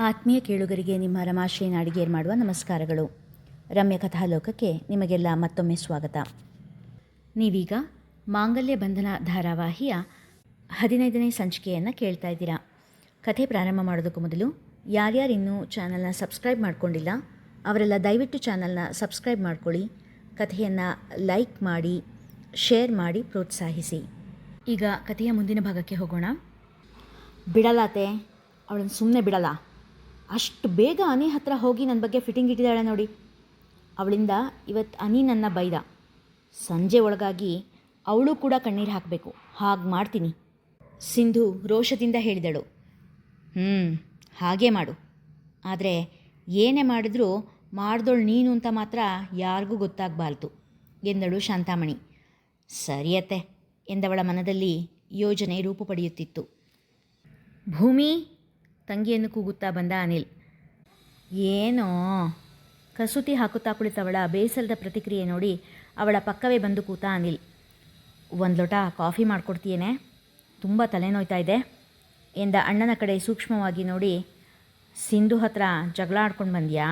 ಆತ್ಮೀಯ ಕೇಳುಗರಿಗೆ ನಿಮ್ಮ ರಮಾಶ್ರೀ ನಾಡಿಗೇರ್ ಮಾಡುವ ನಮಸ್ಕಾರಗಳು. ರಮ್ಯ ಕಥಾಲೋಕಕ್ಕೆ ನಿಮಗೆಲ್ಲ ಮತ್ತೊಮ್ಮೆ ಸ್ವಾಗತ. ನೀವೀಗ ಮಾಂಗಲ್ಯ ಬಂಧನ ಧಾರಾವಾಹಿಯ ಹದಿನೈದನೇ ಸಂಚಿಕೆಯನ್ನು ಕೇಳ್ತಾ ಇದ್ದೀರಾ. ಕಥೆ ಪ್ರಾರಂಭ ಮಾಡೋದಕ್ಕೂ ಮೊದಲು ಯಾರ್ಯಾರು ಇನ್ನೂ ಚಾನಲ್ನ ಸಬ್ಸ್ಕ್ರೈಬ್ ಮಾಡ್ಕೊಂಡಿಲ್ಲ, ಅವರೆಲ್ಲ ದಯವಿಟ್ಟು ಚಾನಲ್ನ ಸಬ್ಸ್ಕ್ರೈಬ್ ಮಾಡ್ಕೊಳ್ಳಿ, ಕಥೆಯನ್ನು ಲೈಕ್ ಮಾಡಿ, ಶೇರ್ ಮಾಡಿ ಪ್ರೋತ್ಸಾಹಿಸಿ. ಈಗ ಕಥೆಯ ಮುಂದಿನ ಭಾಗಕ್ಕೆ ಹೋಗೋಣ. ಬಿಡಲಾತೆ, ಅವಳನ್ನು ಸುಮ್ಮನೆ ಬಿಡಲ್ಲ. ಅಷ್ಟು ಬೇಗ ಅನಿ ಹತ್ರ ಹೋಗಿ ನನ್ನ ಬಗ್ಗೆ ಫಿಟ್ಟಿಂಗ್ ಇಟ್ಟಿದ್ದಾಳೆ ನೋಡಿ. ಅವಳಿಂದ ಇವತ್ತು ಅನಿ ನನ್ನ ಬೈದ. ಸಂಜೆ ಒಳಗಾಗಿ ಅವಳು ಕೂಡ ಕಣ್ಣೀರು ಹಾಕಬೇಕು. ಹಾಗೆ ಮಾಡ್ತೀನಿ. ಸಿಂಧು ರೋಷದಿಂದ ಹೇಳಿದಳು. ಹ್ಞೂ ಹಾಗೇ ಮಾಡು. ಆದರೆ ಏನೇ ಮಾಡಿದ್ರೂ ಮಾಡ್ದೋಳು ನೀನು ಅಂತ ಮಾತ್ರ ಯಾರಿಗೂ ಗೊತ್ತಾಗಬಾರ್ದು ಎಂದಳು ಶಾಂತಾಮಣಿ. ಸರಿಯತ್ತೆ ಎಂದವಳ ಮನದಲ್ಲಿ ಯೋಜನೆ ರೂಪು ಪಡೆಯುತ್ತಿತ್ತು. ಭೂಮಿ ತಂಗಿಯನ್ನು ಕೂಗುತ್ತಾ ಬಂದ ಅನಿಲ್. ಏನೋ? ಕಸೂತಿ ಹಾಕುತ್ತಾ ಕುಳಿತವಳ ಬೇಸರದ ಪ್ರತಿಕ್ರಿಯೆ ನೋಡಿ ಅವಳ ಪಕ್ಕವೇ ಬಂದು ಕೂತ ಅನಿಲ್. ಒಂದು ಲೋಟ ಕಾಫಿ ಮಾಡಿಕೊಡ್ತೀಯೇನೆ? ತುಂಬ ತಲೆನೋಯ್ತಾ ಇದೆ ಎಂದ ಅಣ್ಣನ ಕಡೆ ಸೂಕ್ಷ್ಮವಾಗಿ ನೋಡಿ. ಸಿಂಧು ಹತ್ರ ಜಗಳ ಆಡ್ಕೊಂಡು ಬಂದ್ಯಾ?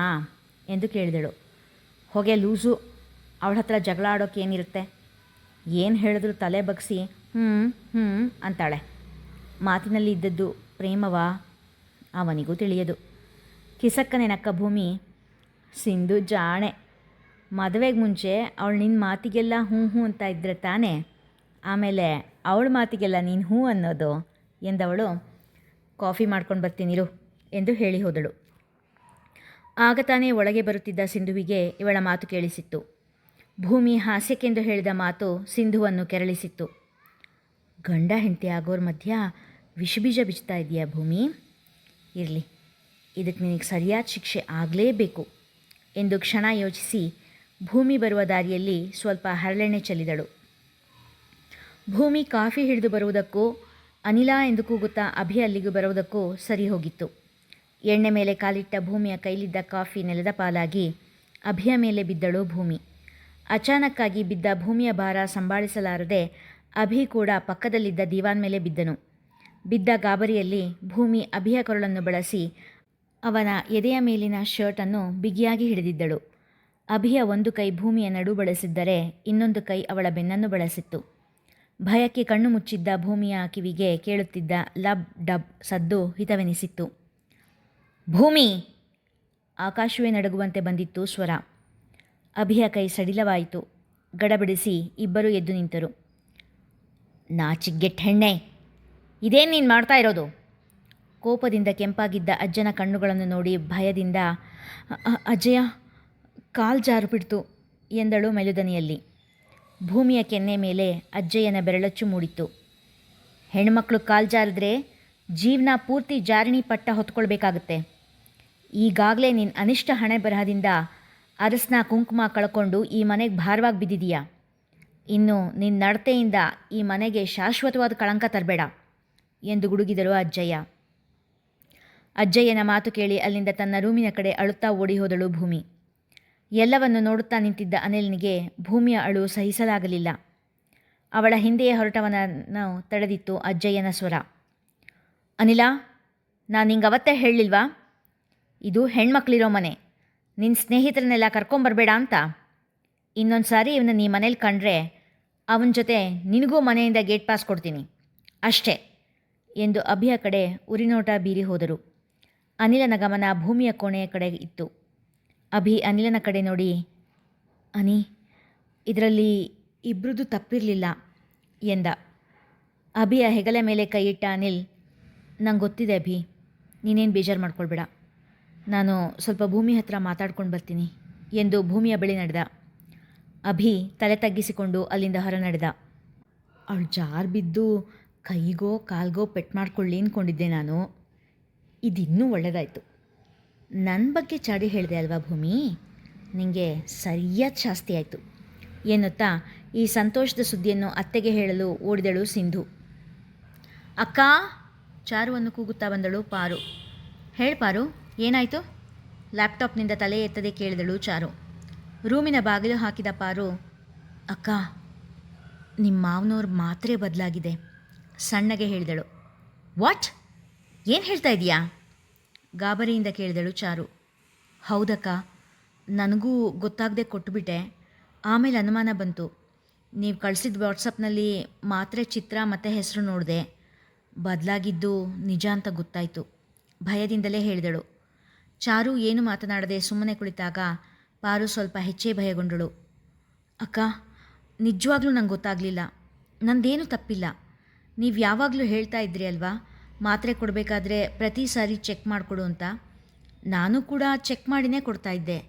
ಎಂದು ಕೇಳಿದಳು. ಹೊಗೆ ಲೂಸು, ಅವಳ ಹತ್ರ ಜಗಳ ಆಡೋಕೆ ಏನಿರುತ್ತೆ? ಏನು ಹೇಳಿದ್ರು ತಲೆ ಬಗ್ಸಿ ಹ್ಞೂ ಹ್ಞೂ ಅಂತಾಳೆ. ಮಾತಿನಲ್ಲಿ ಇದ್ದದ್ದು ಪ್ರೇಮವಾ? ಅವನಿಗೂ ತಿಳಿಯದು. ಕಿಸಕ್ಕನೆ ನಕ್ಕ ಭೂಮಿ, ಸಿಂಧು ಜಾಣೆ. ಮದುವೆಗೆ ಮುಂಚೆ ಅವಳು ನಿನ್ನ ಮಾತಿಗೆಲ್ಲ ಹ್ಞೂ ಹ್ಞೂ ಅಂತ ಇದ್ದರೆ ತಾನೇ? ಆಮೇಲೆ ಅವಳ ಮಾತಿಗೆಲ್ಲ ನೀನು ಹ್ಞೂ ಅನ್ನೋದು ಎಂದವಳು, ಕಾಫಿ ಮಾಡ್ಕೊಂಡು ಬರ್ತೀನಿರು ಎಂದು ಹೇಳಿ ಹೋದಳು. ಆಗ ತಾನೇ ಒಳಗೆ ಬರುತ್ತಿದ್ದ ಸಿಂಧುವಿಗೆ ಇವಳ ಮಾತು ಕೇಳಿಸಿತ್ತು. ಭೂಮಿ ಹಾಸ್ಯಕ್ಕೆಂದು ಹೇಳಿದ ಮಾತು ಸಿಂಧುವನ್ನು ಕೆರಳಿಸಿತ್ತು. ಗಂಡ ಹೆಂಡತಿ ಆಗೋರ ಮಧ್ಯ ವಿಷಬೀಜ ಬಿಚ್ತಾ ಇದೆಯಾ ಭೂಮಿ? ಇರಲಿ. ಇದಕ್ಕೆ ನಿನಗೆ ಸರಿಯಾದ ಶಿಕ್ಷೆ ಆಗಲೇಬೇಕು ಎಂದು ಕ್ಷಣ ಯೋಚಿಸಿ ಭೂಮಿ ಬರುವ ದಾರಿಯಲ್ಲಿ ಸ್ವಲ್ಪ ಹರಳೆಣ್ಣೆ ಚೆಲ್ಲಿದಳು. ಭೂಮಿ ಕಾಫಿ ಹಿಡಿದು ಬರುವುದಕ್ಕೂ, ಅನಿಲ ಎಂದು ಕೂಗುತ್ತಾ ಅಭಿ ಅಲ್ಲಿಗೂ ಬರುವುದಕ್ಕೂ ಸರಿ ಹೋಗಿತ್ತು. ಎಣ್ಣೆ ಮೇಲೆ ಕಾಲಿಟ್ಟ ಭೂಮಿಯ ಕೈಲಿದ್ದ ಕಾಫಿ ನೆಲದ ಪಾಲಾಗಿ ಅಭಿಯ ಮೇಲೆ ಬಿದ್ದಳು ಭೂಮಿ. ಅಚಾನಕ್ಕಾಗಿ ಬಿದ್ದ ಭೂಮಿಯ ಭಾರ ಸಂಭಾಳಿಸಲಾರದೆ ಅಭಿ ಕೂಡ ಪಕ್ಕದಲ್ಲಿದ್ದ ದಿವಾನ್ ಮೇಲೆ ಬಿದ್ದನು. ಬಿದ್ದ ಗಾಬರಿಯಲ್ಲಿ ಭೂಮಿ ಅಭಿಯ ಕೊರಳನ್ನು ಬಳಸಿ ಅವನ ಎದೆಯ ಮೇಲಿನ ಶರ್ಟನ್ನು ಬಿಗಿಯಾಗಿ ಹಿಡಿದಿದ್ದಳು. ಅಭಿಯ ಒಂದು ಕೈ ಭೂಮಿಯ ನಡು ಬಳಸಿದ್ದರೆ ಇನ್ನೊಂದು ಕೈ ಅವಳ ಬೆನ್ನನ್ನು ಬಳಸಿತ್ತು. ಭಯಕ್ಕೆ ಕಣ್ಣು ಮುಚ್ಚಿದ್ದ ಭೂಮಿಯ ಕಿವಿಗೆ ಕೇಳುತ್ತಿದ್ದ ಲಬ್ ಡಬ್ ಸದ್ದು ಹಿತವೆನಿಸಿತ್ತು. ಭೂಮಿ! ಆಕಾಶವೇ ನಡುಗುವಂತೆ ಬಂದಿತ್ತು ಸ್ವರ. ಅಭಿಯ ಕೈ ಸಡಿಲವಾಯಿತು. ಗಡಬಡಿಸಿ ಇಬ್ಬರು ಎದ್ದು ನಿಂತರು. ನಾಚಿಗೆಟ್ ಇದೇನು ನೀನು ಮಾಡ್ತಾ ಇರೋದು? ಕೋಪದಿಂದ ಕೆಂಪಾಗಿದ್ದ ಅಜ್ಜನ ಕಣ್ಣುಗಳನ್ನು ನೋಡಿ ಭಯದಿಂದ ಅಜ್ಜಯ ಕಾಲ್ ಜಾರು ಬಿಡ್ತು ಎಂದಳು ಮೆಲುದನಿಯಲ್ಲಿ. ಭೂಮಿಯ ಕೆನ್ನೆ ಮೇಲೆ ಅಜ್ಜಯ್ಯನ ಬೆರಳಚ್ಚು ಮೂಡಿತ್ತು. ಹೆಣ್ಮಕ್ಳು ಕಾಲ್ ಜಾರಿದ್ರೆ ಜೀವನ ಪೂರ್ತಿ ಜಾರಿಣಿ ಪಟ್ಟ ಹೊತ್ಕೊಳ್ಬೇಕಾಗತ್ತೆ. ಈಗಾಗಲೇ ನಿನ್ನ ಅನಿಷ್ಟ ಹಣೆ ಬರಹದಿಂದ ಅರಸ್ನ ಕುಂಕುಮ ಕಳ್ಕೊಂಡು ಈ ಮನೆಗೆ ಭಾರವಾಗಿ ಬಿದ್ದಿದೀಯಾ. ಇನ್ನು ನಿನ್ನ ನಡತೆಯಿಂದ ಈ ಮನೆಗೆ ಶಾಶ್ವತವಾದ ಕಳಂಕ ತರಬೇಡ. ಎಂದು ಗುಡುಗಿದರು ಅಜ್ಜಯ್ಯ. ಅಜ್ಜಯ್ಯನ ಮಾತು ಕೇಳಿ ಅಲ್ಲಿಂದ ತನ್ನ ರೂಮಿನ ಕಡೆ ಅಳುತ್ತಾ ಓಡಿ ಹೋದಳು ಭೂಮಿ. ಎಲ್ಲವನ್ನು ನೋಡುತ್ತಾ ನಿಂತಿದ್ದ ಅನಿಲ್ನಿಗೆ ಭೂಮಿಯ ಅಳು ಸಹಿಸಲಾಗಲಿಲ್ಲ. ಅವಳ ಹಿಂದೆಯೇ ಹೊರಟವನನ್ನು ತಡೆದಿತ್ತು ಅಜ್ಜಯ್ಯನ ಸ್ವರ. ಅನಿಲ, ನಾನು ನಿಂಗೆ ಅವತ್ತೇ ಹೇಳಿಲ್ವಾ? ಇದು ಹೆಣ್ಮಕ್ಳಿರೋ ಮನೆ. ನಿನ್ನ ಸ್ನೇಹಿತರನ್ನೆಲ್ಲ ಕರ್ಕೊಂಬರ್ಬೇಡ ಅಂತ. ಇನ್ನೊಂದು ಸಾರಿ ಇವನ್ನ ನೀ ಮನೇಲಿ ಕಂಡ್ರೆ ಅವನ ಜೊತೆ ನಿನಗೂ ಮನೆಯಿಂದ ಗೇಟ್ ಪಾಸ್ ಕೊಡ್ತೀನಿ. ಅಷ್ಟೇ. ಎಂದು ಅಭಿಯ ಕಡೆ ಉರಿನೋಟ ಬೀರಿ ಹೋದರು. ಅನಿಲನ ಗಮನ ಭೂಮಿಯ ಕೋಣೆಯ ಕಡೆ ಇತ್ತು. ಅಭಿ ಅನಿಲನ ಕಡೆ ನೋಡಿ, ಅನಿ, ಇದರಲ್ಲಿ ಇಬ್ಬರದು ತಪ್ಪಿರಲಿಲ್ಲ ಎಂದ. ಅಭಿಯ ಹೆಗಲ ಮೇಲೆ ಕೈಯಿಟ್ಟ ಅನಿಲ್, ನಂಗೆ ಗೊತ್ತಿದೆ ಅಭಿ, ನೀನೇನು ಬೇಜಾರು ಮಾಡ್ಕೊಳ್ಬೇಡ. ನಾನು ಸ್ವಲ್ಪ ಭೂಮಿ ಹತ್ರ ಮಾತಾಡ್ಕೊಂಡು ಬರ್ತೀನಿ ಎಂದು ಭೂಮಿಯ ಬಳಿ ನಡೆದ. ಅಭಿ ತಲೆ ತಗ್ಗಿಸಿಕೊಂಡು ಅಲ್ಲಿಂದ ಹೊರ ನಡೆದ. ಅವಳು ಜಾರು ಬಿದ್ದು ಕೈಗೋ ಕಾಲ್ಗೋ ಪೆಟ್ಟು ಮಾಡ್ಕೊಳ್ಳಿ ಅಂದ್ಕೊಂಡಿದ್ದೆ ನಾನು. ಇದಿನ್ನೂ ಒಳ್ಳೆಯದಾಯಿತು ನನ್ನ ಬಗ್ಗೆ ಚಾಡಿ ಹೇಳಿದೆ ಅಲ್ವಾ ಭೂಮಿ? ನಿಮಗೆ ಸರಿಯಾದ ಶಾಸ್ತಿ ಆಯಿತು. ಏನತ್ತಾ ಈ ಸಂತೋಷದ ಸುದ್ದಿಯನ್ನು ಅತ್ತೆಗೆ ಹೇಳಲು ಓಡಿದಳು ಸಿಂಧು. ಅಕ್ಕ, ಚಾರುವನ್ನು ಕೂಗುತ್ತಾ ಬಂದಳು ಪಾರು. ಹೇಳಿ ಪಾರು, ಏನಾಯಿತು? ಲ್ಯಾಪ್ಟಾಪ್ನಿಂದ ತಲೆ ಎತ್ತದೆ ಕೇಳಿದಳು ಚಾರು. ರೂಮಿನ ಬಾಗಿಲು ಹಾಕಿದ ಪಾರು, ಅಕ್ಕ ನಿಮ್ಮ ಮಾವನವ್ರ ಮಾತ್ರೆ ಬದಲಾಗಿದೆ. ಸಣ್ಣಗೆ ಹೇಳಿದಳು. ವಾಟ್? ಏನು ಹೇಳ್ತಾ ಇದೀಯಾ ಗಾಬರಿಯಿಂದ ಕೇಳಿದಳು ಚಾರು. ಹೌದಕ್ಕ, ನನಗೂ ಗೊತ್ತಾಗದೆ ಕೊಟ್ಟುಬಿಟ್ಟೆ ಆಮೇಲೆ ಅನುಮಾನ ಬಂತು. ನೀವು ಕಳಿಸಿದ ವಾಟ್ಸಪ್ನಲ್ಲಿ ಮಾತ್ರೆ, ಚಿತ್ರ ಮತ್ತು ಹೆಸರು ನೋಡಿದೆ. ಬದಲಾಗಿದ್ದು ನಿಜ ಅಂತ ಗೊತ್ತಾಯಿತು. ಭಯದಿಂದಲೇ ಹೇಳಿದಳು. ಚಾರು ಏನು ಮಾತನಾಡದೆ ಸುಮ್ಮನೆ ಕುಳಿತಾಗ ಪಾರು ಸ್ವಲ್ಪ ಹೆಚ್ಚೇ ಭಯಗೊಂಡಳು. ಅಕ್ಕ, ನಿಜವಾಗ್ಲೂ ನಂಗೆ ಗೊತ್ತಾಗಲಿಲ್ಲ. ನಂದೇನು ತಪ್ಪಿಲ್ಲ. ನೀವು ಯಾವಾಗಲೂ ಹೇಳ್ತಾ ಇದ್ರಿ ಅಲ್ವಾ? ಮಾತ್ರೆ ಕೊಡಬೇಕಾದ್ರೆ ಪ್ರತಿ ಸಾರಿ ಚೆಕ್ ಮಾಡಿಕೊಡು ಅಂತ. ನಾನು ಕೂಡ ಚೆಕ್ ಮಾಡಿನೇ ಕೊಡ್ತಾ ಇದ್ದೆ.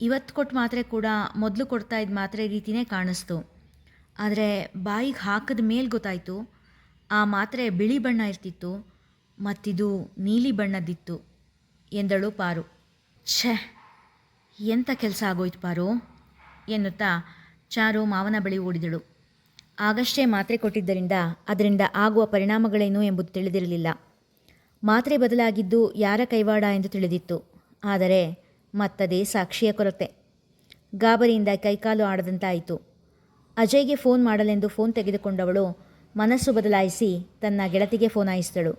ಇವತ್ತು ಕೊಟ್ಟ ಮಾತ್ರೆ ಕೂಡ ಮೊದಲು ಕೊಡ್ತಾ ಇದ್ದ ಮಾತ್ರೆ ರೀತಿಯೇ ಕಾಣಿಸ್ತು. ಆದರೆ ಬಾಯಿಗೆ ಹಾಕಿದ ಮೇಲೆ ಗೊತ್ತಾಯಿತು. ಆ ಮಾತ್ರೆ ಬಿಳಿ ಬಣ್ಣ ಇರ್ತಿತ್ತು. ಮತ್ತಿದು ನೀಲಿ ಬಣ್ಣದ್ದಿತ್ತು. ಎಂದಳು ಪಾರು. ಛೇ ಎಂಥ ಕೆಲಸ ಆಗೋಯ್ತು ಪಾರು? ಎನ್ನುತ್ತಾ ಚಾರು ಮಾವನ ಬಳಿ ಓಡಿದಳು. ಆಗಷ್ಟೇ ಮಾತ್ರೆ ಕೊಟ್ಟಿದ್ದರಿಂದ ಅದರಿಂದ ಆಗುವ ಪರಿಣಾಮಗಳೇನು ಎಂಬುದು ತಿಳಿದಿರಲಿಲ್ಲ. ಮಾತ್ರೆ ಬದಲಾಗಿದ್ದು ಯಾರ ಕೈವಾಡ ಎಂದು ತಿಳಿದಿತ್ತು. ಆದರೆ ಮತ್ತದೇ ಸಾಕ್ಷಿಯ ಕೊರತೆ. ಗಾಬರಿಯಿಂದ ಕೈಕಾಲು ಆಡದಂತಾಯಿತು. ಅಜಯ್ಗೆ ಫೋನ್ ಮಾಡಲೆಂದು ಫೋನ್ ತೆಗೆದುಕೊಂಡವಳು ಮನಸ್ಸು ಬದಲಾಯಿಸಿ ತನ್ನ ಗೆಳತಿಗೆ ಫೋನ್ ಹಾಯಿಸಿದಳು.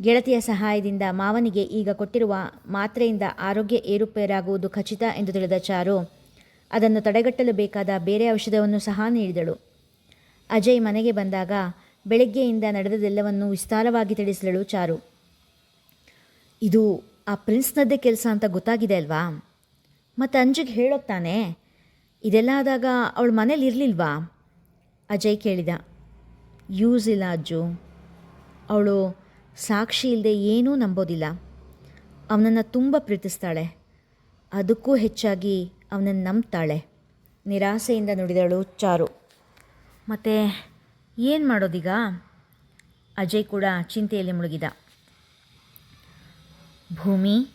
ಗೆಳತಿಯ ಸಹಾಯದಿಂದ ಮಾವನಿಗೆ ಈಗ ಕೊಟ್ಟಿರುವ ಮಾತ್ರೆಯಿಂದ ಆರೋಗ್ಯ ಏರುಪೇರಾಗುವುದು ಖಚಿತ ಎಂದು ತಿಳಿದ ಚಾರು ಅದನ್ನು ತಡೆಗಟ್ಟಲು ಬೇಕಾದ ಬೇರೆ ಔಷಧವನ್ನು ಸಹ ನೀಡಿದಳು. ಅಜಯ್ ಮನೆಗೆ ಬಂದಾಗ ಬೆಳಗ್ಗೆಯಿಂದ ನಡೆದದೆಲ್ಲವನ್ನು ವಿಸ್ತಾರವಾಗಿ ತಿಳಿಸಿದಳು ಚಾರು. ಇದು ಆ ಪ್ರಿನ್ಸ್ನದ್ದೇ ಕೆಲಸ ಅಂತ ಗೊತ್ತಾಗಿದೆ ಅಲ್ವಾ? ಮತ್ತು ಅಂಜಿಗೆ ಹೇಳೋಗ್ತಾನೆ ಇದೆಲ್ಲ ಆದಾಗ ಅವಳು ಮನೇಲಿ ಇರಲಿಲ್ವಾ? ಅಜಯ್ ಕೇಳಿದ. ಯೂಸ್ ಇಲ್ಲ ಅಜ್ಜು. ಅವಳು ಸಾಕ್ಷಿ ಇಲ್ಲದೆ ಏನೂ ನಂಬೋದಿಲ್ಲ. ಅವನನ್ನು ತುಂಬ ಪ್ರೀತಿಸ್ತಾಳೆ. ಅದಕ್ಕೂ ಹೆಚ್ಚಾಗಿ ಅವನನ್ನು ನಂಬ್ತಾಳೆ. ನಿರಾಸೆಯಿಂದ ನುಡಿದಳು ಚಾರು. ಮತ್ತು ಏನು ಮಾಡೋದೀಗ? ಅಜಯ್ ಕೂಡ ಚಿಂತೆಯಲ್ಲಿ ಮುಳುಗಿದ. ಭೂಮಿ,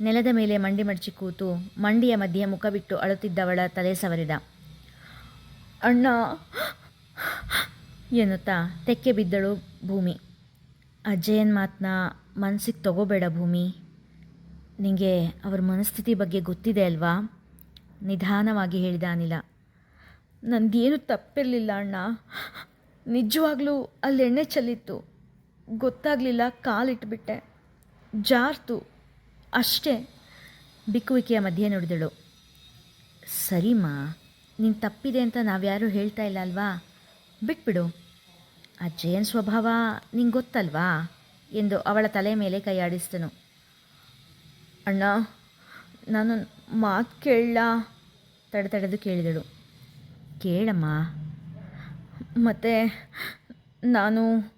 ನೆಲದ ಮೇಲೆ ಮಂಡಿ ಮಡಚಿ ಕೂತು ಮಂಡಿಯ ಮಧ್ಯೆ ಮುಖ ಬಿಟ್ಟು ಅಳುತ್ತಿದ್ದವಳ ತಲೆ ಸವರಿದ. ಅಣ್ಣ! ಎನ್ನುತ್ತಾ ತೆಕ್ಕೆ ಬಿದ್ದಳು ಭೂಮಿ. ಅಜ್ಜಯನ್ ಮಾತನ್ನ ಮನಸ್ಸಿಗೆ ತಗೋಬೇಡ ಭೂಮಿ. ನಿಮಗೆ ಅವರ ಮನಸ್ಥಿತಿ ಬಗ್ಗೆ ಗೊತ್ತಿದೆ ಅಲ್ವಾ? ನಿಧಾನವಾಗಿ ಹೇಳಿದ ಅನಿಲ. ನನಗೇನು ತಪ್ಪಿರಲಿಲ್ಲ ಅಣ್ಣ. ನಿಜವಾಗ್ಲೂ ಅಲ್ಲಿ ಎಣ್ಣೆ ಚೆಲ್ಲಿತ್ತು. ಗೊತ್ತಾಗಲಿಲ್ಲ ಕಾಲಿಟ್ಬಿಟ್ಟೆ ಜಾರ್ತು. ಅಷ್ಟೇ. ಬಿಕ್ಕುವಿಕೆಯ ಮಧ್ಯೆ ನುಡಿದಳು. ಸರಿಮಾ, ನೀನು ತಪ್ಪಿದೆ ಅಂತ ನಾವ್ಯಾರೂ ಹೇಳ್ತಾ ಇಲ್ಲ ಅಲ್ವಾ? ಬಿಟ್ಬಿಡು. ಆ ಜಯನ್ ಸ್ವಭಾವ ನಿಂಗೆ ಗೊತ್ತಲ್ವಾ? ಎಂದು ಅವಳ ತಲೆ ಮೇಲೆ ಕೈಯಾಡಿಸ್ತನು ಅಣ್ಣ, ನಾನು ಮಾತು ಕೇಳಲ್ಲ ತಡೆ ತಡೆದು ಕೇಳಿದಳು. ಕೇಳಮ್ಮ. ಮತ್ತು ನಾನು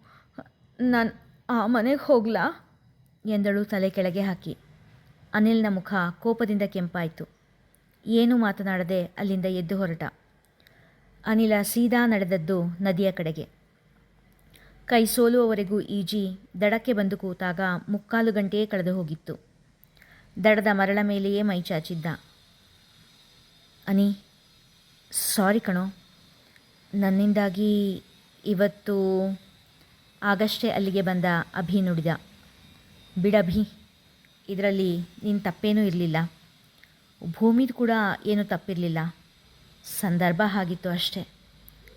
ನಾನು ಆ ಮನೆಗೆ ಹೋಗ್ಲಾ? ಎಂದಳು ತಲೆ ಕೆಳಗೆ ಹಾಕಿ. ಅನಿಲ್ನ ಮುಖ ಕೋಪದಿಂದ ಕೆಂಪಾಯಿತು. ಏನೂ ಮಾತನಾಡದೆ ಅಲ್ಲಿಂದ ಎದ್ದು ಹೊರಟ. ಅನಿಲ ಸೀದಾ ನಡೆದದ್ದು ನದಿಯ ಕಡೆಗೆ. ಕೈ ಸೋಲುವವರೆಗೂ ಈಜಿ ದಡಕ್ಕೆ ಬಂದು ಕೂತಾಗ ಮುಕ್ಕಾಲು ಗಂಟೆಯೇ ಕಳೆದು ಹೋಗಿತ್ತು. ದಡದ ಮರಳ ಮೇಲೆಯೇ ಮೈ ಚಾಚಿದ್ದ. ಅನಿ ಸಾರಿ ಕಣೋ. ನನ್ನಿಂದಾಗಿ ಇವತ್ತು ಆಗಷ್ಟೇ ಅಲ್ಲಿಗೆ ಬಂದ ಅಭಿ ನುಡಿದ. ಬಿಡಭಿ ಇದರಲ್ಲಿ ನಿನ್ನ ತಪ್ಪೇನೂ ಇರಲಿಲ್ಲ. ಭೂಮಿದು ಕೂಡ ಏನೂ ತಪ್ಪಿರಲಿಲ್ಲ. ಸಂದರ್ಭ ಆಗಿತ್ತು ಅಷ್ಟೇ.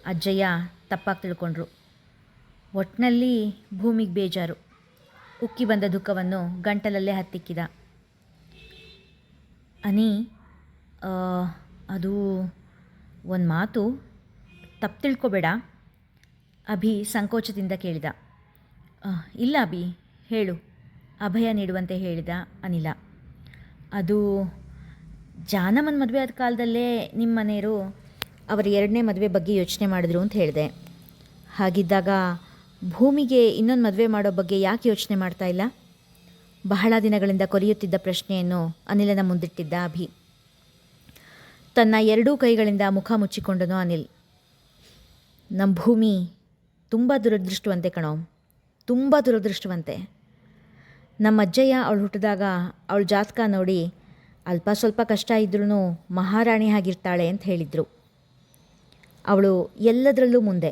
ಅಜ್ಜಯ್ಯ ತಪ್ಪಾಗಿ ತಿಳ್ಕೊಂಡ್ರು. ಒಟ್ಟಿನಲ್ಲಿ ಭೂಮಿಗೆ ಬೇಜಾರು. ಉಕ್ಕಿ ಬಂದ ದುಃಖವನ್ನು ಗಂಟಲಲ್ಲೇ ಹತ್ತಿಕ್ಕಿದ. ಅನಿ ಅದು ಒಂದು ಮಾತು ತಪ್ಪು ತಿಳ್ಕೊಬೇಡ. ಅಭಿ ಸಂಕೋಚದಿಂದ ಕೇಳಿದ. ಇಲ್ಲ ಅಭಿ, ಹೇಳು. ಅಭಯ ನೀಡುವಂತೆ ಹೇಳಿದ ಅನಿಲ. ಅದು ಜಾನಮನ್ ಮದುವೆ ಆದ ಕಾಲದಲ್ಲೇ ನಿಮ್ಮ ಮನೆಯವರು ಅವರ ಎರಡನೇ ಮದುವೆ ಬಗ್ಗೆ ಯೋಚನೆ ಮಾಡಿದ್ರು ಅಂತ ಹೇಳಿದೆ. ಹಾಗಿದ್ದಾಗ ಭೂಮಿಗೆ ಇನ್ನೊಂದು ಮದುವೆ ಮಾಡೋ ಬಗ್ಗೆ ಯಾಕೆ ಯೋಚನೆ ಮಾಡ್ತಾ ಇಲ್ಲ? ಬಹಳ ದಿನಗಳಿಂದ ಕೊರೆಯುತ್ತಿದ್ದ ಪ್ರಶ್ನೆಯನ್ನು ಅನಿಲನ ಮುಂದಿಟ್ಟಿದ್ದ ಅಭಿ. ತನ್ನ ಎರಡೂ ಕೈಗಳಿಂದ ಮುಖ ಮುಚ್ಚಿಕೊಂಡನು ಅನಿಲ್. ನಮ್ಮ ಭೂಮಿ ತುಂಬ ದುರದೃಷ್ಟವಂತೆ ಕಣೋ, ತುಂಬ ದುರದೃಷ್ಟವಂತೆ. ನಮ್ಮ ಅಜ್ಜಯ್ಯ ಅವಳು ಹುಟ್ಟಿದಾಗ ಅವಳ ಜಾತಕ ನೋಡಿ ಅಲ್ಪ ಸ್ವಲ್ಪ ಕಷ್ಟ ಇದ್ರೂ ಮಹಾರಾಣಿ ಆಗಿರ್ತಾಳೆ ಅಂತ ಹೇಳಿದರು. ಅವಳು ಎಲ್ಲದರಲ್ಲೂ ಮುಂದೆ,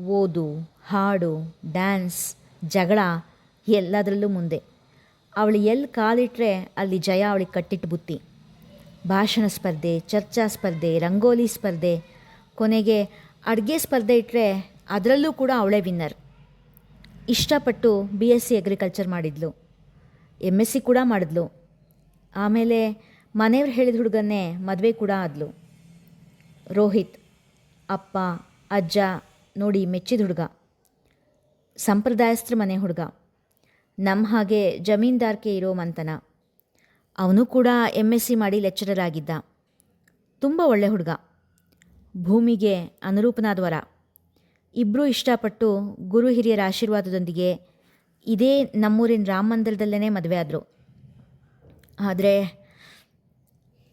ಓದು, ಹಾಡು, ಡ್ಯಾನ್ಸ್, ಜಗಳ ಎಲ್ಲದರಲ್ಲೂ ಮುಂದೆ. ಅವಳು ಎಲ್ಲಿ ಕಾಲಿಟ್ಟರೆ ಅಲ್ಲಿ ಜಯ ಅವಳಿಗೆ ಕಟ್ಟಿಟ್ಟು ಬುತ್ತಿ. ಭಾಷಣ ಸ್ಪರ್ಧೆ, ಚರ್ಚಾ ಸ್ಪರ್ಧೆ, ರಂಗೋಲಿ ಸ್ಪರ್ಧೆ, ಕೊನೆಗೆ ಅಡುಗೆ ಸ್ಪರ್ಧೆ ಇಟ್ಟರೆ ಅದರಲ್ಲೂ ಕೂಡ ಅವಳೇ ವಿನ್ನರ್ ಇಷ್ಟಪಟ್ಟು ಬಿ ಎಸ್ ಸಿ ಅಗ್ರಿಕಲ್ಚರ್ ಮಾಡಿದ್ಲು. ಎಂ ಎಸ್ ಸಿ ಕೂಡ ಮಾಡಿದ್ಲು. ಆಮೇಲೆ ಮನೆಯವ್ರು ಹೇಳಿದ ಹುಡುಗನ್ನೇ ಮದುವೆ ಕೂಡ ಆದ್ಲು. ರೋಹಿತ್, ಅಪ್ಪ, ಅಜ್ಜ ನೋಡಿ ಮೆಚ್ಚಿದ ಹುಡುಗ. ಸಂಪ್ರದಾಯಸ್ಥ್ರ ಮನೆ ಹುಡುಗ. ನಮ್ಮ ಹಾಗೆ ಜಮೀನ್ದಾರ್ಕೆ ಇರೋ ಮಂತನ. ಅವನು ಕೂಡ ಎಂ ಎಸ್ ಸಿ ಮಾಡಿ ಲೆಕ್ಚರರ್ ಆಗಿದ್ದ. ತುಂಬ ಒಳ್ಳೆ ಹುಡುಗ. ಭೂಮಿಗೆ ಅನುರೂಪನಾದ ವರ. ಇಬ್ಬರೂ ಇಷ್ಟಪಟ್ಟು ಗುರು ಹಿರಿಯರ ಆಶೀರ್ವಾದದೊಂದಿಗೆ ಇದೇ ನಮ್ಮೂರಿನ ರಾಮ ಮಂದಿರದಲ್ಲೇ ಮದುವೆ ಆದರು. ಆದರೆ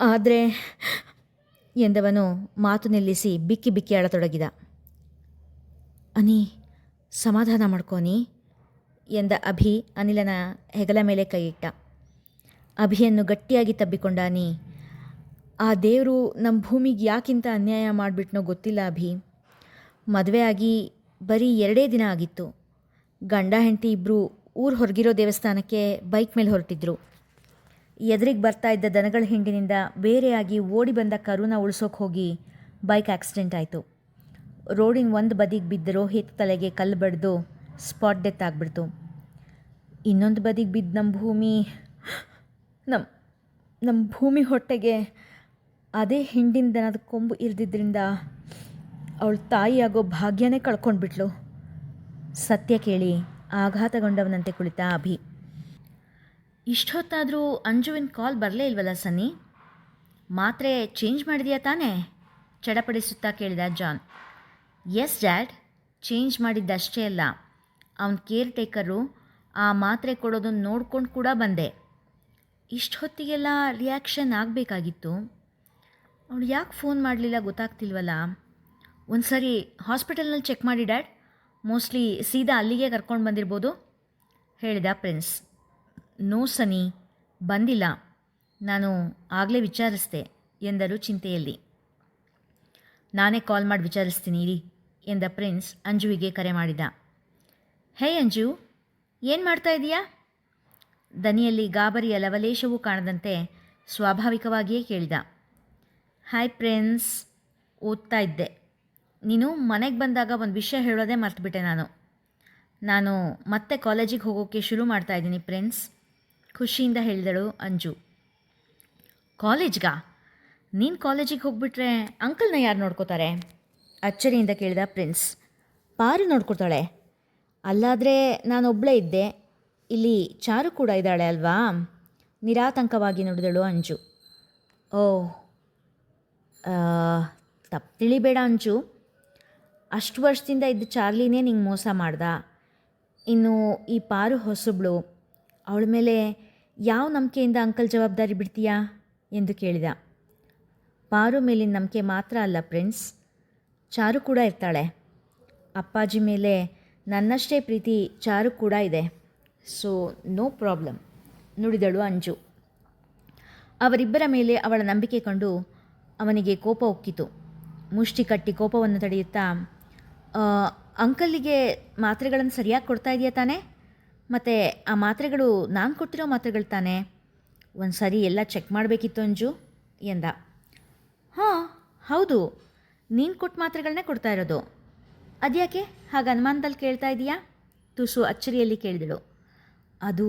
ಆದರೆ ಎಂದವನು ಮಾತು ನಿಲ್ಲಿಸಿ ಬಿಕ್ಕಿ ಬಿಕ್ಕಿ ಅಳತೊಡಗಿದ. ಅನಿ, ಸಮಾಧಾನ ಮಾಡ್ಕೋನಿ ಎಂದ ಅಭಿ ಅನಿಲನ ಹೆಗಲ ಮೇಲೆ ಕೈಯಿಟ್ಟ. ಅಭಿಯನ್ನು ಗಟ್ಟಿಯಾಗಿ ತಬ್ಬಿಕೊಂಡಾನಿ ಆ ದೇವರು ನಮ್ಮ ಭೂಮಿಗೆ ಯಾಕಿಂತ ಅನ್ಯಾಯ ಮಾಡಿಬಿಟ್ನೋ ಗೊತ್ತಿಲ್ಲ ಅಭಿ. ಮದುವೆ ಆಗಿ ಬರೀ ಎರಡೇ ದಿನ ಆಗಿತ್ತು. ಗಂಡ ಹೆಂಡತಿ ಇಬ್ಬರು ಊರು ಹೊರಗಿರೋ ದೇವಸ್ಥಾನಕ್ಕೆ ಬೈಕ್ ಮೇಲೆ ಹೊರಟಿದ್ರು. ಎದುರಿಗೆ ಬರ್ತಾ ಇದ್ದ ದನಗಳ ಹಿಂಡಿನಿಂದ ಬೇರೆಯಾಗಿ ಓಡಿ ಬಂದ ಕರುನ ಉಳಿಸೋಕೆ ಹೋಗಿ ಬೈಕ್ ಆಕ್ಸಿಡೆಂಟ್ ಆಯಿತು. ರೋಡಿನ ಒಂದು ಬದಿಗೆ ಬಿದ್ದ ರೋಹಿತ್ ತಲೆಗೆ ಕಲ್ಲು ಬಡ್ದು ಸ್ಪಾಟ್ ಡೆತ್ ಆಗಿಬಿಡ್ತು. ಇನ್ನೊಂದು ಬದಿಗೆ ಬಿದ್ದ ನಮ್ಮ ಭೂಮಿ. ನಮ್ಮ ನಮ್ಮ ಭೂಮಿ ಹೊಟ್ಟೆಗೆ ಅದೇ ಹಿಂಡಿನ ದನದ ಕೊಂಬು ಇರ್ದಿದ್ದರಿಂದ ಅವಳ ತಾಯಿಯಾಗೋ ಭಾಗ್ಯನೇ ಕಳ್ಕೊಂಡ್ಬಿಟ್ಲು. ಸತ್ಯ ಕೇಳಿ ಆಘಾತಗೊಂಡವನಂತೆ ಕುಳಿತ ಅಭಿ. ಇಷ್ಟೊತ್ತಾದರೂ ಅಂಜುವಿನ ಕಾಲ್ ಬರಲೇ ಇಲ್ವಲ್ಲ ಸನ್ನಿ? ಮಾತ್ರೆ ಚೇಂಜ್ ಮಾಡಿದೆಯಾ ತಾನೇ? ಚಡಪಡಿಸುತ್ತಾ ಕೇಳಿದ ಜಾನ್. ಎಸ್ ಡ್ಯಾಡ್, ಚೇಂಜ್ ಮಾಡಿದ್ದಷ್ಟೇ ಅಲ್ಲ. ಅವನ ಕೇರ್ ಟೇಕರು ಆ ಮಾತ್ರೆ ಕೊಡೋದನ್ನು ನೋಡ್ಕೊಂಡು ಕೂಡ ಬಂದೆ. ಇಷ್ಟು ಹೊತ್ತಿಗೆಲ್ಲ ರಿಯಾಕ್ಷನ್ ಆಗಬೇಕಾಗಿತ್ತು. ಅವಳು ಯಾಕೆ ಫೋನ್ ಮಾಡಲಿಲ್ಲ ಗೊತ್ತಾಗ್ತಿಲ್ವಲ್ಲ. ಒಂದು ಸರಿ ಹಾಸ್ಪಿಟಲ್ನಲ್ಲಿ ಚೆಕ್ ಮಾಡಿ ಡ್ಯಾಡ್ ಮೋಸ್ಟ್ಲಿ ಸೀದಾ ಅಲ್ಲಿಗೆ ಕರ್ಕೊಂಡು ಬಂದಿರ್ಬೋದು. ಹೇಳಿದ ಪ್ರಿನ್ಸ್ ನೋ ಸನಿ ಬಂದಿಲ್ಲ. ನಾನು ಆಗಲೇ ವಿಚಾರಿಸ್ದೆ, ಎಂದರು ಚಿಂತೆಯಲ್ಲಿ. ನಾನೇ ಕಾಲ್ ಮಾಡಿ ವಿಚಾರಿಸ್ತೀನಿ, ಇರಿ, ಎಂದ ಪ್ರಿನ್ಸ್ ಅಂಜುವಿಗೆ ಕರೆ ಮಾಡಿದ. ಹೇ ಅಂಜು, ಏನು ಮಾಡ್ತಾ ಇದೀಯಾ? ದನಿಯಲ್ಲಿ ಗಾಬರಿಯ ಲವಲೇಶವೂ ಕಾಣದಂತೆ ಸ್ವಾಭಾವಿಕವಾಗಿಯೇ ಕೇಳಿದ. ಹಾಯ್ ಪ್ರಿನ್ಸ್, ಓದ್ತಾ ಇದ್ದೆ. ನೀನು ಮನೆಗೆ ಬಂದಾಗ ಒಂದು ವಿಷಯ ಹೇಳೋದೇ ಮರ್ತುಬಿಟ್ಟೆ ನಾನು. ನಾನು ಮತ್ತೆ ಕಾಲೇಜಿಗೆ ಹೋಗೋಕ್ಕೆ ಶುರು ಮಾಡ್ತಾ ಇದ್ದೀನಿ ಪ್ರಿನ್ಸ್, ಖುಷಿಯಿಂದ ಹೇಳಿದಳು ಅಂಜು. ಕಾಲೇಜ್ಗಾ? ನೀನು ಕಾಲೇಜಿಗೆ ಹೋಗ್ಬಿಟ್ರೆ ಅಂಕಲ್ನ ಯಾರು ನೋಡ್ಕೋತಾರೆ? ಅಚ್ಚರಿಯಿಂದ ಕೇಳಿದ ಪ್ರಿನ್ಸ್. ಪಾರು ನೋಡ್ಕೊಳ್ತಾಳೆ ಅಲ್ಲಾದರೆ ನಾನೊಬ್ಬಳೇ ಇದ್ದೆ. ಇಲ್ಲಿ ಚಾರು ಕೂಡ ಇದ್ದಾಳೆ ಅಲ್ವಾ? ನಿರಾತಂಕವಾಗಿ ನುಡಿದಳು ಅಂಜು. ಓ ತಪ್ಪು ತಿಳಿಬೇಡ ಅಂಜು. ಅಷ್ಟು ವರ್ಷದಿಂದ ಇದ್ದ ಚಾರ್ಲಿನೇ ನಿಂಗೆ ಮೋಸ ಮಾಡ್ದ. ಇನ್ನು ಈ ಪಾರು ಹೊಸಬ್ಳು, ಅವಳ ಮೇಲೆ ಯಾವ ನಂಬಿಕೆಯಿಂದ ಅಂಕಲ್ ಜವಾಬ್ದಾರಿ ಬಿಡ್ತೀಯಾ ಎಂದು ಕೇಳಿದ. ಪಾರು ಮೇಲಿನ ನಂಬಿಕೆ ಮಾತ್ರ ಅಲ್ಲ ಪ್ರಿನ್ಸ್, ಚಾರು ಕೂಡ ಇರ್ತಾಳೆ. ಅಪ್ಪಾಜಿ ಮೇಲೆ ನನ್ನಷ್ಟೇ ಪ್ರೀತಿ ಚಾರು ಕೂಡ ಇದೆ. ಸೊ ನೋ ಪ್ರಾಬ್ಲಮ್ ನುಡಿದಳು ಅಂಜು. ಅವರಿಬ್ಬರ ಮೇಲೆ ಅವಳ ನಂಬಿಕೆ ಕಂಡು ಅವನಿಗೆ ಕೋಪ ಉಕ್ಕಿತು. ಮುಷ್ಟಿ ಕಟ್ಟಿ ಕೋಪವನ್ನು ತಡೆಯುತ್ತಾ "ಆ, ಅಂಕಲ್ಲಿಗೆ ಮಾತ್ರೆಗಳನ್ನು ಸರಿಯಾಗಿ ಕೊಡ್ತಾ ಇದೆಯಾ ತಾನೇ? ಮತ್ತು ಆ ಮಾತ್ರೆಗಳು ನಾನು ಕೊಟ್ಟಿರೋ ಮಾತ್ರೆಗಳು ತಾನೇ? ಒಂದು ಸರಿ ಎಲ್ಲ ಚೆಕ್ ಮಾಡಬೇಕಿತ್ತು ಅಂಜು ಎಂದ. ಹಾಂ ಹೌದು. ನೀನು ಕೊಟ್ಟ ಮಾತ್ರೆಗಳನ್ನೇ ಕೊಡ್ತಾ ಇರೋದು. ಅದ್ಯಾಕೆ? ಹಾಗೆ ಅನುಮಾನದಲ್ಲಿ ಕೇಳ್ತಾ ಇದೆಯಾ? ತುಸು ಅಚ್ಚರಿಯಲ್ಲಿ ಕೇಳಿದಳು. ಅದು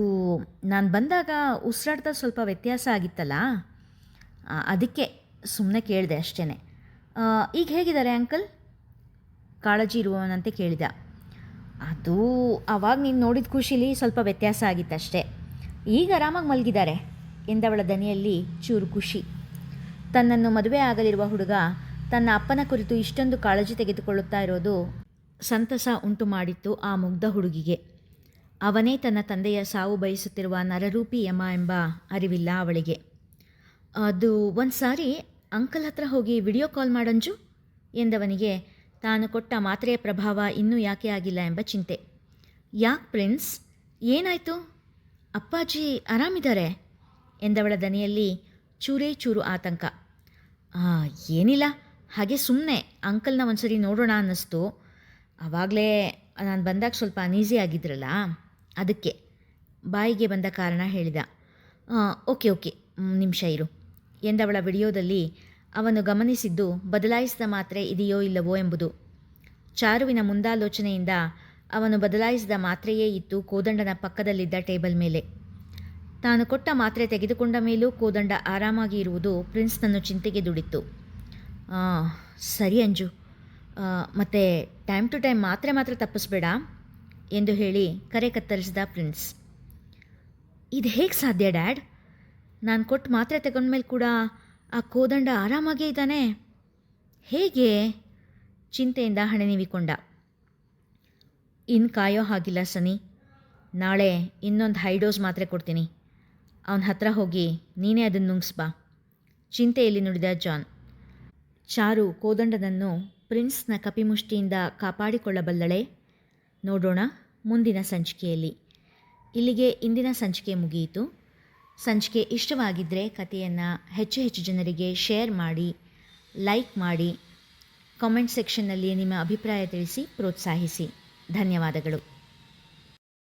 ನಾನು ಬಂದಾಗ ಉಸಿರಾಡ್ತಾ ಸ್ವಲ್ಪ ವ್ಯತ್ಯಾಸ ಆಗಿತ್ತಲ್ಲ? ಅದಕ್ಕೆ ಸುಮ್ಮನೆ ಕೇಳಿದೆ ಅಷ್ಟೇ ಈಗ ಹೇಗಿದ್ದಾರೆ ಅಂಕಲ್? ಕಾಳಜಿ ಇರುವವನಂತೆ ಕೇಳಿದ. ಅದು ಆವಾಗ ನೀನು ನೋಡಿದ ಖುಷಿಲಿ ಸ್ವಲ್ಪ ವ್ಯತ್ಯಾಸ ಆಗಿತ್ತಷ್ಟೇ ಈಗ ಆರಾಮಾಗಿ ಮಲಗಿದ್ದಾರೆ, ಎಂದವಳ ದನಿಯಲ್ಲಿ ಚೂರು ಖುಷಿ. ತನ್ನನ್ನು ಮದುವೆ ಆಗಲಿರುವ ಹುಡುಗ ತನ್ನ ಅಪ್ಪನ ಕುರಿತು ಇಷ್ಟೊಂದು ಕಾಳಜಿ ತೆಗೆದುಕೊಳ್ಳುತ್ತಾ ಇರೋದು ಸಂತಸ ಉಂಟು ಮಾಡಿತ್ತು ಆ ಮುಗ್ಧ ಹುಡುಗಿಗೆ. ಅವನೇ ತನ್ನ ತಂದೆಯ ಸಾವು ಬಯಸುತ್ತಿರುವ ನರರೂಪಿ ಯಮ ಎಂಬ ಅರಿವಿಲ್ಲ ಅವಳಿಗೆ. ಅದು ಒಂದು ಸಾರಿ ಅಂಕಲ್ ಹತ್ರ ಹೋಗಿ ವಿಡಿಯೋ ಕಾಲ್ ಮಾಡಂಜು? ಎಂದವನಿಗೆ ತಾನು ಕೊಟ್ಟ ಮಾತ್ರೆಯ ಪ್ರಭಾವ ಇನ್ನೂ ಯಾಕೆ ಆಗಿಲ್ಲ ಎಂಬ ಚಿಂತೆ. ಯಾಕೆ ಪ್ರಿನ್ಸ್? ಏನಾಯಿತು? ಅಪ್ಪಾಜಿ ಆರಾಮಿದ್ದಾರೆ ಎಂದವಳ ದನಿಯಲ್ಲಿ ಚೂರೇ ಚೂರು ಆತಂಕ. "ಆ, ಏನಿಲ್ಲ ಹಾಗೆ ಸುಮ್ಮನೆ ಅಂಕಲ್ನ ಒಂದ್ಸರಿ ನೋಡೋಣ ಅನ್ನಿಸ್ತು. ಆವಾಗಲೇ ನಾನು ಬಂದಾಗ ಸ್ವಲ್ಪ ಅನೀಸಿ ಆಗಿದ್ರಲ್ಲ. ಅದಕ್ಕೆ ಬಾಯಿಗೆ ಬಂದ ಕಾರಣ ಹೇಳಿದ. "ಆ, ಓಕೆ ಓಕೆ ನಿಮಿಷ ಇರು. ಎಂದವಳ ವಿಡಿಯೋದಲ್ಲಿ ಅವನು ಗಮನಿಸಿದ್ದು ಬದಲಾಯಿಸಿದ ಮಾತ್ರೆ ಇದೆಯೋ ಇಲ್ಲವೋ ಎಂಬುದು. ಚಾರುವಿನ ಮುಂದಾಲೋಚನೆಯಿಂದ ಅವನು ಬದಲಾಯಿಸಿದ ಮಾತ್ರೆಯೇ ಇತ್ತು ಕೋದಂಡನ ಪಕ್ಕದಲ್ಲಿದ್ದ ಟೇಬಲ್ ಮೇಲೆ. ತಾನು ಕೊಟ್ಟ ಮಾತ್ರೆ ತೆಗೆದುಕೊಂಡ ಮೇಲೂ ಕೋದಂಡ ಆರಾಮಾಗಿ ಇರುವುದು ಪ್ರಿನ್ಸ್ನನ್ನು ಚಿಂತೆಗೆ ದುಡಿತ್ತು. ಸರಿ ಅಂಜು. ಮತ್ತೆ ಟೈಮ್ ಟು ಟೈಮ್ ಮಾತ್ರೆ ಮಾತ್ರ ತಪ್ಪಿಸ್ಬೇಡ. ಎಂದು ಹೇಳಿ ಕರೆ ಕತ್ತರಿಸಿದ ಪ್ರಿನ್ಸ್. ಇದು ಹೇಗೆ ಸಾಧ್ಯ, ಡ್ಯಾಡ್? ನಾನು ಕೊಟ್ಟು ಮಾತ್ರೆ ತಗೊಂಡ್ಮೇಲೆ ಕೂಡ ಆ ಕೋದಂಡ ಆರಾಮಾಗೇ ಇದ್ದಾನೆ? ಹೇಗೆ? ಚಿಂತೆಯಿಂದ ಹಣೆ ನೀವಿಕೊಂಡ. ಇನ್ನು ಕಾಯೋ ಹಾಗಿಲ್ಲ ಸನಿ. ನಾಳೆ ಇನ್ನೊಂದು ಹೈ ಡೋಸ್ ಮಾತ್ರೆ ಕೊಡ್ತೀನಿ. ಅವನ ಹತ್ರ ಹೋಗಿ ನೀನೇ ಅದನ್ನು ನುಂಗ್ಸ್ಬಾ ಚಿಂತೆಯಲ್ಲಿ ನುಡಿದ ಜಾನ್. ಚಾರು ಕೋದಂಡನನ್ನು ಪ್ರಿನ್ಸ್ನ ಕಪಿಮುಷ್ಟಿಯಿಂದ ಕಾಪಾಡಿಕೊಳ್ಳಬಲ್ಲಳೆ? ನೋಡೋಣ ಮುಂದಿನ ಸಂಚಿಕೆಯಲ್ಲಿ. ಇಲ್ಲಿಗೆ ಇಂದಿನ ಸಂಚಿಕೆ ಮುಗಿಯಿತು. ಸಂಚಿಕೆ ಇಷ್ಟವಾಗಿದ್ದರೆ ಕಥೆಯನ್ನು ಹೆಚ್ಚು ಹೆಚ್ಚು ಜನರಿಗೆ ಶೇರ್ ಮಾಡಿ, ಲೈಕ್ ಮಾಡಿ, ಕಾಮೆಂಟ್ ಸೆಕ್ಷನ್ನಲ್ಲಿ ನಿಮ್ಮ ಅಭಿಪ್ರಾಯ ತಿಳಿಸಿ, ಪ್ರೋತ್ಸಾಹಿಸಿ. ಧನ್ಯವಾದಗಳು.